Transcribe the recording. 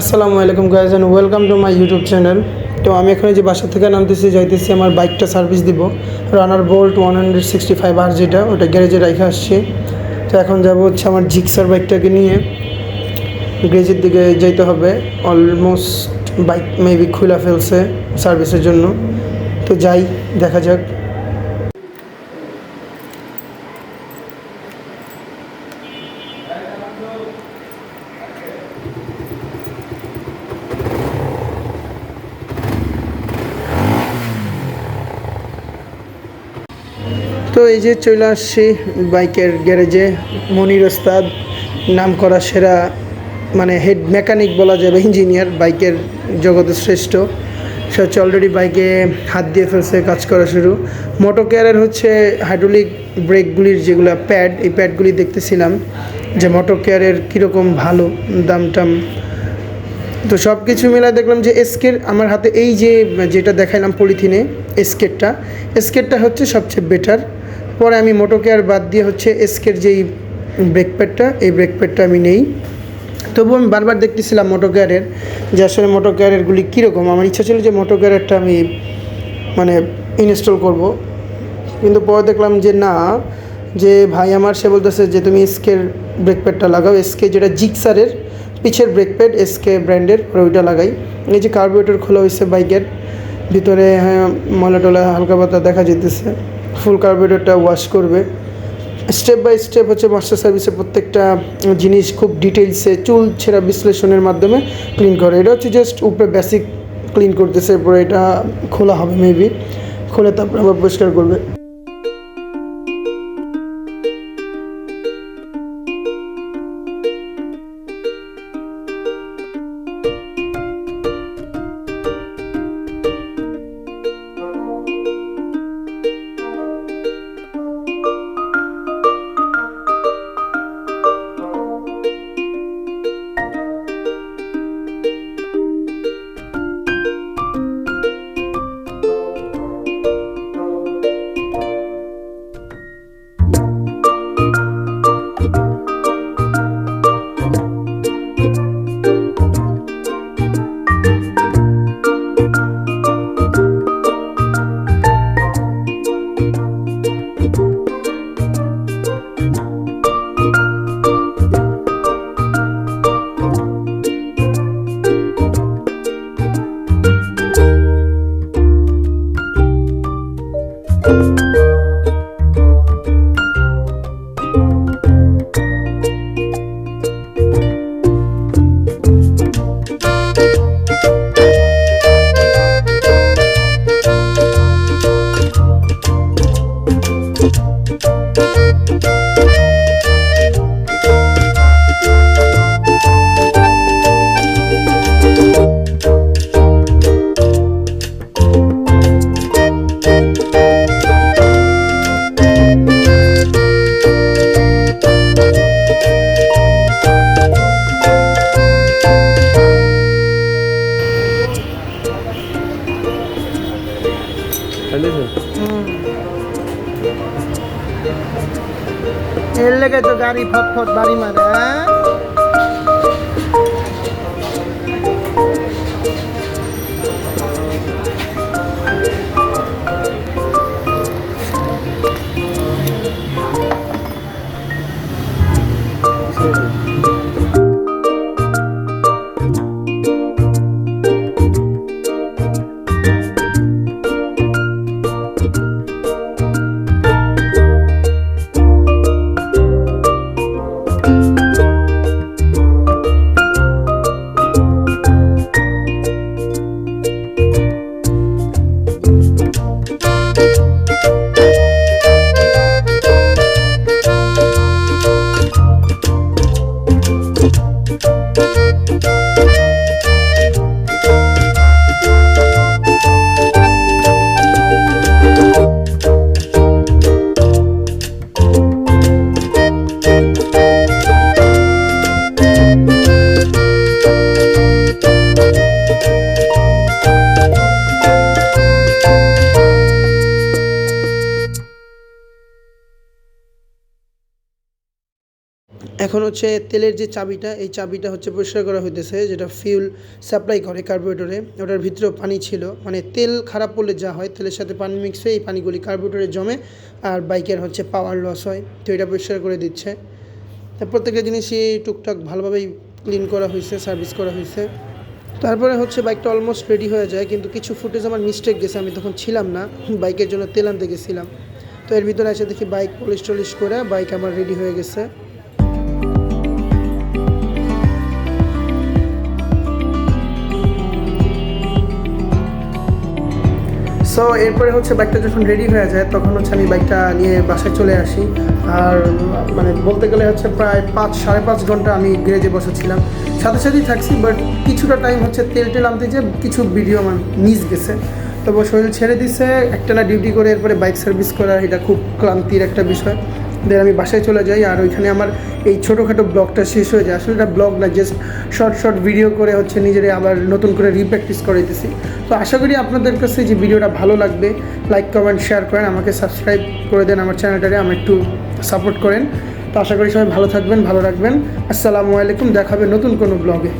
আসসালামু আলাইকুম guys and welcome to my YouTube channel তো আমি এখানে যে বাসা থেকে নামতেছি, যাইতেছি আমার বাইকটা সার্ভিস দিব। Runner bolt one hundred sixty five আর যেটা, ওটা গ্যারেজে রেখে আসছি। তো এখন যাব হচ্ছে আমার জিক্সার বাইকটাকে নিয়ে। গ্যারেজের দিকে যেতে হবে। অলমোস্ট বাইক মেবি খুলে ফেলছে সার্ভিসের জন্য। তো যাই, দেখা যাক। তো এই যে চলে আসছি বাইকের গ্যারেজে। মনির ওস্তাদ, নাম করা সেরা মানে হেড মেকানিক বলা যাবে, ইঞ্জিনিয়ার, বাইকের জগতের শ্রেষ্ঠ। সে হচ্ছে অলরেডি বাইকে হাত দিয়ে ফেলছে, কাজ করা শুরু। মোটো কেয়ারের হচ্ছে হাইড্রোলিক ব্রেকগুলির যেগুলো প্যাড এই প্যাডগুলি দেখতেছিলাম যে মোটো কেয়ারের কীরকম ভালো দাম টাম তো সব কিছু মিলাই দেখলাম যে এসকের আমার হাতে এই যে, যেটা দেখাইলাম পলিথিনে এসকেরটা এসকেরটা হচ্ছে সবচেয়ে বেটার পরে আমি মোটো কেয়ার বাদ দিয়ে হচ্ছে এসকের যেই ব্রেক প্যাডটা এই ব্রেক প্যাডটা আমি নেই। তবুও আমি বারবার দেখতেছিলাম মোটো কেয়ারের যে আসলে মোটো কেয়ারেরগুলি কীরকম। আমার ইচ্ছা ছিল যে মোটো কেয়ারেরটা আমি মানে ইনস্টল করব। কিন্তু পরে দেখলাম যে না, যে ভাই আমার সে বলতেছে যে, তুমি এসকের ব্রেক প্যাডটা লাগাও। এসকে যেটা জিক্সারের পিছের ব্রেক প্যাড এসকে ব্র্যান্ডের ওইটা লাগাই। এই যে কার্বোরেটর খোলা হয়েছে বাইকের ভিতরে হ্যাঁ ময়লা টলা হালকা পাতা দেখা যেতেছে ফুল কার্বোরেটরটা ওয়াশ করবে। স্টেপ বাই স্টেপ হচ্ছে মাস্টার সার্ভিসে প্রত্যেকটা জিনিস খুব ডিটেলসে চুল ছেঁড়া বিশ্লেষণের মাধ্যমে ক্লিন করে। এটা হচ্ছে জাস্ট উপরে বেসিক ক্লিন করতেছে, এরপরে এটা খোলা হবে মেবি খুলে তারপরে আবার পরিষ্কার করবে। লেগে তো গাড়ি ফট ফট বাড়ি মারে এখন হচ্ছে তেলের যে চাবিটা, এই চাবিটা হচ্ছে পরিষ্কার করা হইতেছে, যেটা ফিউল সাপ্লাই করে কার্বোরেটরে ওটার ভিতরেও পানি ছিল। মানে তেল খারাপ পড়লে যা হয়, তেলের সাথে পানি মিক্স হয়ে এই পানিগুলি কার্বোরেটরে জমে আর বাইকের হচ্ছে পাওয়ার লস হয়। তো এটা পরিষ্কার করে দিচ্ছে। প্রত্যেকটা জিনিসই টুকটাক ভালোভাবেই ক্লিন করা হয়েছে সার্ভিস করা হয়েছে তারপরে হচ্ছে বাইকটা অলমোস্ট রেডি হয়ে যায়, কিন্তু কিছু ফুটেজ আমার মিস্টেক গেছে, আমি তখন ছিলাম না। বাইকের জন্য তেল আনতে গেছিলাম। তো এর ভিতরে এসে দেখি বাইক পলিশ টলিশ করে বাইক আমার রেডি হয়ে গেছে। সো এরপরে হচ্ছে বাইকটা যখন রেডি হয়ে যায়, তখন হচ্ছে আমি বাইকটা নিয়ে বাসায় চলে আসি। আর মানে বলতে গেলে হচ্ছে প্রায় পাঁচ, সাড়ে পাঁচ ঘণ্টা আমি গ্যারেজে বসেছিলাম। সাথে সাথেই থাকছি বাট কিছুটা টাইম হচ্ছে তেল টেল আনতে যে কিছু ভিডিও আমার মিস গেছে। তবে শরীর ছেড়ে দিছে একটা না ডিউটি করে এরপরে বাইক সার্ভিস করা, এটা খুব ক্লান্তির একটা বিষয়। দেন আমি বাসায় চলে যাই আর ওইখানে আমার এই ছোটোখাটো ব্লগটা শেষ হয়ে যায়। আসলে এটা ব্লগ না জাস্ট শর্ট শর্ট ভিডিও করে হচ্ছে নিজের আবার নতুন করে রিপ্র্যাকটিস করে দিতেছি তো আশা করি আপনাদের কাছে যে ভিডিওটা ভালো লাগবে লাইক কমেন্ট শেয়ার করেন, আমাকে সাবস্ক্রাইব করে দেন আমার চ্যানেলটারে আমার একটু সাপোর্ট করেন। তো আশা করি সবাই ভালো থাকবেন, ভালো রাখবেন। আসসালামু আলাইকুম, দেখাবে নতুন কোনো ব্লগে।